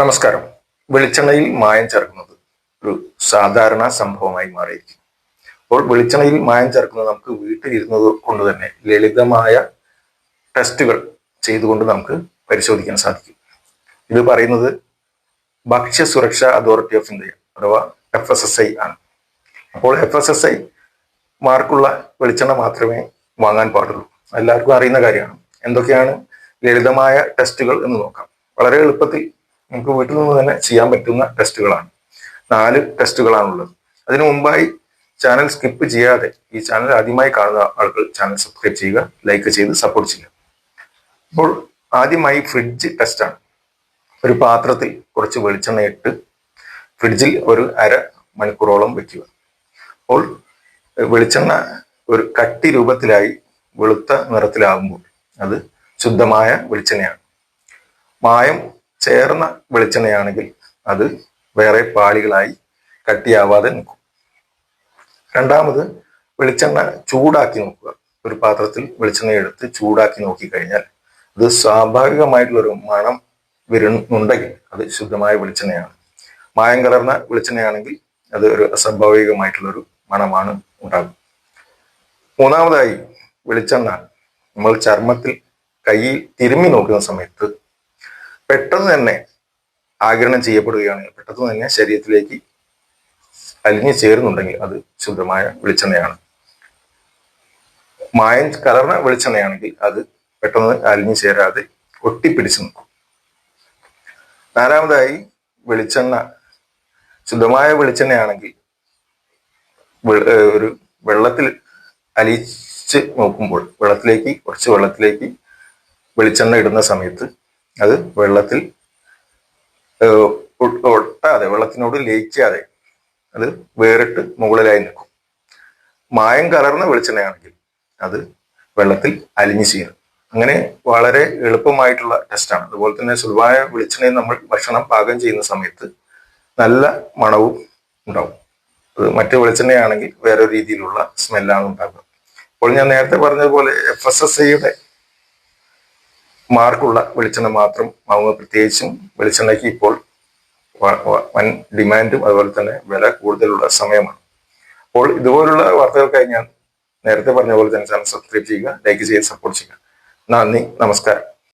നമസ്കാരം. വെളിച്ചെണ്ണയിൽ മായം ചേർക്കുന്നത് ഒരു സാധാരണ സംഭവമായി മാറിയിരിക്കും അപ്പോൾ വെളിച്ചെണ്ണയിൽ മായം ചേർക്കുന്നത് നമുക്ക് വീട്ടിൽ ഇരുന്നത് കൊണ്ട് തന്നെ ലളിതമായ ടെസ്റ്റുകൾ ചെയ്തുകൊണ്ട് നമുക്ക് പരിശോധിക്കാൻ സാധിക്കും. ഇത് പറയുന്നത് ഭക്ഷ്യ സുരക്ഷാ അതോറിറ്റി ഓഫ് ഇന്ത്യ അഥവാ എഫ് എസ് എസ് ഐ ആണ്. അപ്പോൾ എഫ് എസ് എസ് ഐ മാർക്കുള്ള വെളിച്ചെണ്ണ മാത്രമേ വാങ്ങാൻ പാടുള്ളൂ. എല്ലാവർക്കും അറിയുന്ന കാര്യമാണ്. എന്തൊക്കെയാണ് ലളിതമായ ടെസ്റ്റുകൾ എന്ന് നോക്കാം. വളരെ എളുപ്പത്തിൽ നമുക്ക് വീട്ടിൽ നിന്ന് തന്നെ ചെയ്യാൻ പറ്റുന്ന ടെസ്റ്റുകളാണ്. നാല് ടെസ്റ്റുകളാണുള്ളത്. അതിനു മുമ്പായി ചാനൽ സ്കിപ്പ് ചെയ്യാതെ ഈ ചാനൽ ആദ്യമായി കാണുന്ന ആളുകൾ ചാനൽ സബ്സ്ക്രൈബ് ചെയ്യുക ലൈക്ക് ചെയ്ത് സപ്പോർട്ട് ചെയ്യുക. അപ്പോൾ ആദ്യമായി ഫ്രിഡ്ജ് ടെസ്റ്റാണ്. ഒരു പാത്രത്തിൽ കുറച്ച് വെളിച്ചെണ്ണ ഇട്ട് ഫ്രിഡ്ജിൽ ഒരു അര മണിക്കൂറോളം വെക്കുക. അപ്പോൾ വെളിച്ചെണ്ണ ഒരു കട്ടി രൂപത്തിലായി വെളുത്ത നിറത്തിലാകുമ്പോൾ അത് ശുദ്ധമായ വെളിച്ചെണ്ണയാണ്. മായം ചേർന്ന വെളിച്ചെണ്ണയാണെങ്കിൽ അത് വേറെ പാളികളായി കട്ടിയാവാതെ നിൽക്കും. രണ്ടാമത് വെളിച്ചെണ്ണ ചൂടാക്കി നോക്കുക. ഒരു പാത്രത്തിൽ വെളിച്ചെണ്ണ എടുത്ത് ചൂടാക്കി നോക്കിക്കഴിഞ്ഞാൽ അത് സ്വാഭാവികമായിട്ടുള്ളൊരു മണം വരുന്നുണ്ടെങ്കിൽ അത് ശുദ്ധമായ വെളിച്ചെണ്ണയാണ്. മായം കലർന്ന വെളിച്ചെണ്ണയാണെങ്കിൽ അത് ഒരു അസ്വാഭാവികമായിട്ടുള്ളൊരു മണമാണ് ഉണ്ടാകും മൂന്നാമതായി വെളിച്ചെണ്ണ നമ്മൾ ചർമ്മത്തിൽ കയ്യിൽ തിരുമ്മി നോക്കുന്ന സമയത്ത് പെട്ടെന്ന് തന്നെ ആകിരണം ചെയ്യപ്പെടുകയാണെങ്കിൽ പെട്ടെന്ന് തന്നെ ശരീരത്തിലേക്ക് അലിഞ്ഞു ചേരുന്നുണ്ടെങ്കിൽ അത് ശുദ്ധമായ വെളിച്ചെണ്ണയാണ്. മായം കലർന്ന വെളിച്ചെണ്ണയാണെങ്കിൽ അത് പെട്ടെന്ന് അലിഞ്ഞു ചേരാതെ ഒട്ടിപ്പിടിച്ചു നിൽക്കും. നാലാമതായി വെളിച്ചെണ്ണ. ശുദ്ധമായ വെളിച്ചെണ്ണയാണെങ്കിൽ ഒരു വെള്ളത്തിൽ അലിച്ച് നോക്കുമ്പോൾ വെള്ളത്തിലേക്ക് കുറച്ച് വെള്ളത്തിലേക്ക് വെളിച്ചെണ്ണ ഇടുന്ന സമയത്ത് അത് വെള്ളത്തിൽ ഒട്ടാതെ വെള്ളത്തിനോട് ലയിക്കാതെ അത് വേറിട്ട് മുകളിലായി നിൽക്കും. മായം കലർന്ന വെളിച്ചെണ്ണയാണെങ്കിൽ അത് വെള്ളത്തിൽ അലിഞ്ഞു ചെയ്യണം അങ്ങനെ വളരെ എളുപ്പമായിട്ടുള്ള ടെസ്റ്റാണ് അതുപോലെ തന്നെ സുലഭമായ വെളിച്ചെണ്ണയിൽ നമ്മൾ ഭക്ഷണം പാകം ചെയ്യുന്ന സമയത്ത് നല്ല മണവും ഉണ്ടാവും. അത് മറ്റു വെളിച്ചെണ്ണയാണെങ്കിൽ വേറെ രീതിയിലുള്ള സ്മെല്ലാണ് ഉണ്ടാകുക അപ്പോൾ ഞാൻ നേരത്തെ പറഞ്ഞതുപോലെ എഫ് എസ് എസ് ഐയുടെ മാർക്കുള്ള വെളിച്ചെണ്ണ മാത്രം വാങ്ങുക പ്രത്യേകിച്ചും വെളിച്ചെണ്ണയ്ക്ക് ഇപ്പോൾ വൻ ഡിമാൻഡും അതുപോലെ തന്നെ വില കൂടുതലുള്ള സമയമാണ്. അപ്പോൾ ഇതുപോലുള്ള വാർത്തകൾക്കായി ഞാൻ നേരത്തെ പറഞ്ഞ പോലെ തന്നെ ചാനൽ സബ്സ്ക്രൈബ് ചെയ്യുക ലൈക്ക് ചെയ്യുക സപ്പോർട്ട് ചെയ്യുക. നന്ദി നമസ്കാരം.